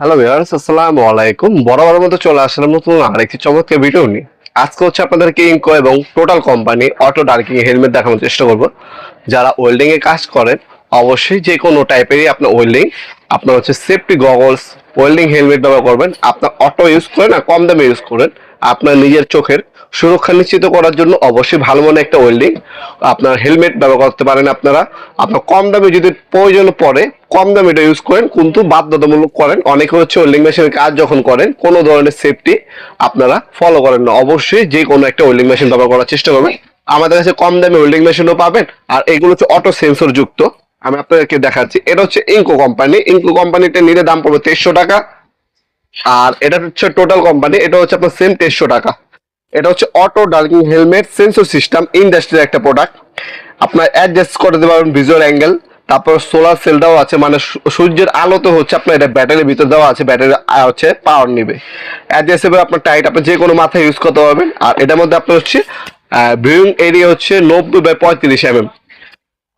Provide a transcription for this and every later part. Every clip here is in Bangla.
হ্যালো ভিউয়ার্স আসসালামু আলাইকুম বরাবর মতো চলে আসলাম নতুন আরেকটি চমৎকার ভিডিও নিয়ে। আজকে হচ্ছে আপনাদেরকে ইনকো এবং Total company auto darkening helmet দেখানোর চেষ্টা করব। যারা ওয়েল্ডিং কাজ করেন, অবশ্যই যে কোনো টাইপেরই আপনার ওয়েল্ডিং আপনার হচ্ছে সেফটি গগলস ওয়েল্ডিং হেলমেট ব্যবহার করবেন। আপনার অটো ইউজ করেন আর কম দামে ইউজ করেন। আপনার নিজের চোখের সুরক্ষা নিশ্চিত করার জন্য অবশ্যই ভালো মনে একটা ওয়েল্ডিং আপনার হেলমেট ব্যবহার করতে পারেন আপনারা। আপনার কম দামে যদি প্রয়োজন পড়ে, কম দামে এটা ইউজ করেন, কিন্তু বাধ্যতামূলক করেন। অনেকে হচ্ছে ওয়েল্ডিং মেশিনের কাজ যখন করেন, কোনো ধরনের সেফটি আপনারা ফলো করেন না। অবশ্যই যে কোনো একটা ওয়েল্ডিং মেশিন ব্যবহার করার চেষ্টা করবেন। আমাদের কাছে কম দামে ওয়েল্ডিং মেশিনও পাবেন, আর এগুলো হচ্ছে অটো সেন্সর যুক্ত। আমি আপনাদেরকে দেখাচ্ছি, এটা হচ্ছে ইঙ্কো কোম্পানি ইঙ্কো কোম্পানিটা নিলে দাম পড়বে তেইশশো টাকা, আর এটা হচ্ছে টোটাল কোম্পানি এটা হচ্ছে আপনার সেম তেইশশো টাকা। এটা হচ্ছে auto darkening helmet sensor system ইন্ডাস্ট্রির একটা প্রোডাক্ট আপনার অ্যাডজাস্ট করে দিতে পারবেন ভিজুয়াল অ্যাঙ্গেল তারপর সোলার সেলটাও আছে মানে সূর্যের আলোতে হচ্ছে আপনার এটা ব্যাটারির ভিতর দেওয়া আছে ব্যাটারি হচ্ছে পাওয়ার নিবে। অ্যাডজাস্টেবল আপনার টাইট আপনি যে কোনো মাথায় ইউজ করতে পারবেন। আর এটার মধ্যে আপনার হচ্ছে ভিউইং এরিয়া হচ্ছে নব্বই বাই পঁয়ত্রিশ এমএম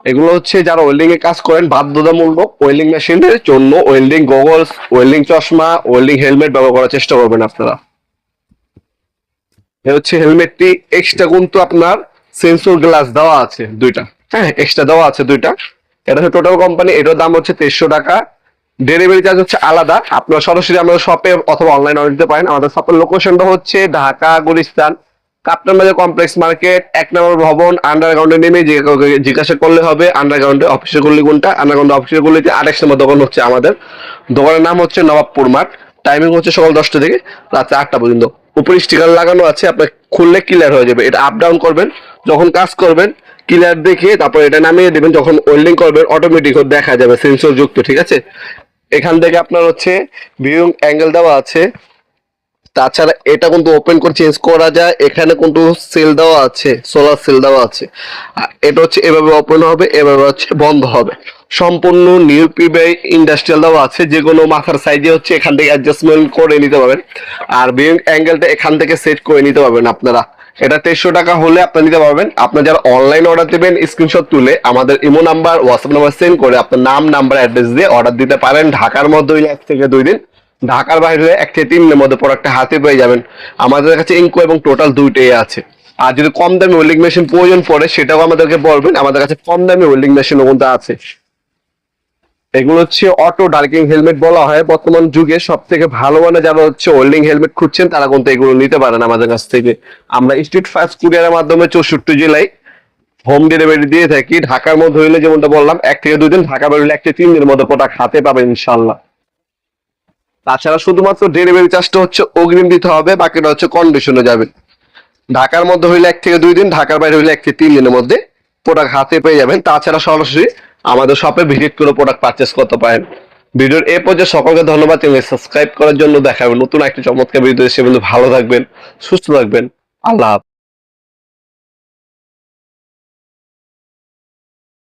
এগুলো হচ্ছে যারা ওয়েল্ডিং এ কাজ করেন, বাধ্যতামূলক ওয়েল্ডিং মেশিনের জন্য ওয়েল্ডিং গগলস ওয়েল্ডিং চশমা ওয়েল্ডিং হেলমেট ব্যবহার করার চেষ্টা করবেন আপনারা। হচ্ছে হেলমেটটি এক্সট্রা কিন্তু আপনার সেন্সর গ্লাস দেওয়া আছে দুইটা। হ্যাঁ এক্সট্রা দেওয়া আছে দুইটা। এটা হচ্ছে টোটাল কোম্পানি এটার দাম হচ্ছে তেইশশো টাকা। ডেলিভারি চার্জ হচ্ছে আলাদা। আপনারা সরাসরি আমাদের শপে অথবা অনলাইন অর্ডার দিতে পারেন। আমাদের শপের লোকেশনটা হচ্ছে ঢাকা, গুলিস্তান কাপ্তান বাজার কমপ্লেক্স মার্কেট এক নম্বর ভবন আন্ডারগ্রাউন্ডে নেমে জিজ্ঞাসা করলে হবে আন্ডারগ্রাউন্ডে অফিসের গল্লি কোনটা? আন্ডারগ্রাউন্ড অফিসের গল্লিতে আরেক নম্বর দোকান হচ্ছে আমাদের। দোকানের নাম হচ্ছে নবাবপুর মাঠ। টাইমিং হচ্ছে সকাল দশটা থেকে রাত আটটা পর্যন্ত। উপরে স্টিকার লাগানো আছে, আপনার খুললে ক্লিয়ার হয়ে যাবে। এটা আপ ডাউন করবেন, যখন কাজ করবেন ক্লিয়ার দেখে তারপর এটা নামিয়ে দেবেন, যখন ওয়েল্ডিং করবেন অটোমেটিক দেখা যাবে সেন্সর যুক্ত ঠিক আছে? এখান থেকে আপনার হচ্ছে ভিউইং অ্যাঙ্গেল দেওয়া আছে। তাছাড়া এটা কিন্তু ওপেন করে চেঞ্জ করা যায়, এখানে কিন্তু সেল দেওয়া আছে সোলার সেল দেওয়া আছে। এটা হচ্ছে এভাবে ওপেন হবে, এভাবে হচ্ছে বন্ধ হবে। সম্পূর্ণ নিউ পিবাই ইন্ডাস্ট্রিয়াল দেওয়া আছে যে কোনো মাথার সাইজে হচ্ছে এখান থেকে অ্যাডজাস্টমেন্ট করে নিতে পারবেন। আর ভিউইং অ্যাঙ্গেলটা এখান থেকে সেট করে নিতে পারবেন আপনারা। এটা তেইশশো টাকা হলে আপনারা নিতে পারবেন। আপনার যারা অনলাইন অর্ডার দেবেন স্ক্রিনশট তুলে আমাদের imo number WhatsApp number send করে আপনার নাম নাম্বার অ্যাড্রেস দিয়ে অর্ডার দিতে পারেন। ঢাকার মধ্যে এক থেকে দুই দিন। ঢাকার বাইরে এক থেকে তিন দিনের মধ্যে প্রোডাক্টটা হাতে পেয়ে যাবেন। আমাদের কাছে ইনকো এবং টোটাল দুইটাই আছে। আর যদি কম দামি ওয়েল্ডিং মেশিন প্রয়োজন পড়ে, সেটাও আমাদেরকে বলবেন। আমাদের কাছে কম দামি ওয়েল্ডিং মেশিনও কিন্তু আছে। এগুলো হচ্ছে অটো ডার্কিং হেলমেট বলা হয়। বর্তমান যুগে সব থেকে ভালো মানে যারা হচ্ছে ওল্ডিং হেলমেট খুঁজছেন, তারা কিন্তু এগুলো নিতে পারেন আমাদের কাছ থেকে। আমরা স্ট্রিট ফাস্ট কুরিয়ারের মাধ্যমে চৌষট্টি জেলায় হোম ডেলিভারি দিয়ে থাকি। ঢাকার মধ্যে হইলে যেমনটা বললাম, এক থেকে দুই দিন ঢাকা বেরোলে এক থেকে তিন দিনের মধ্যে প্রোডাক্ট হাতে পাবেন ইনশাল্লাহ তাছাড়া শুধুমাত্র ডেলিভারি চার্জটা হচ্ছে অগ্রিম দিতে হবে, বাকিটা হচ্ছে কন্ডিশনে যাবে। ঢাকার মধ্যে হইলে এক থেকে দুই দিন, ঢাকার বাইরে হইলে এক থেকে তিন দিনের মধ্যে প্রোডাক্ট হাতে পেয়ে যাবেন। তাছাড়া সরাসরি আমাদের শপে ভিজিট করে প্রোডাক্ট পারচেস করতে পারেন। ভিডিওর এ পর্যায়ে সকলকে ধন্যবাদ চ্যানেল সাবস্ক্রাইব করার জন্য দেখাবেন নতুন একটি চমৎকার ভিডিও এসে বন্ধু ভালো থাকবেন, সুস্থ থাকবেন। আল্লাহ।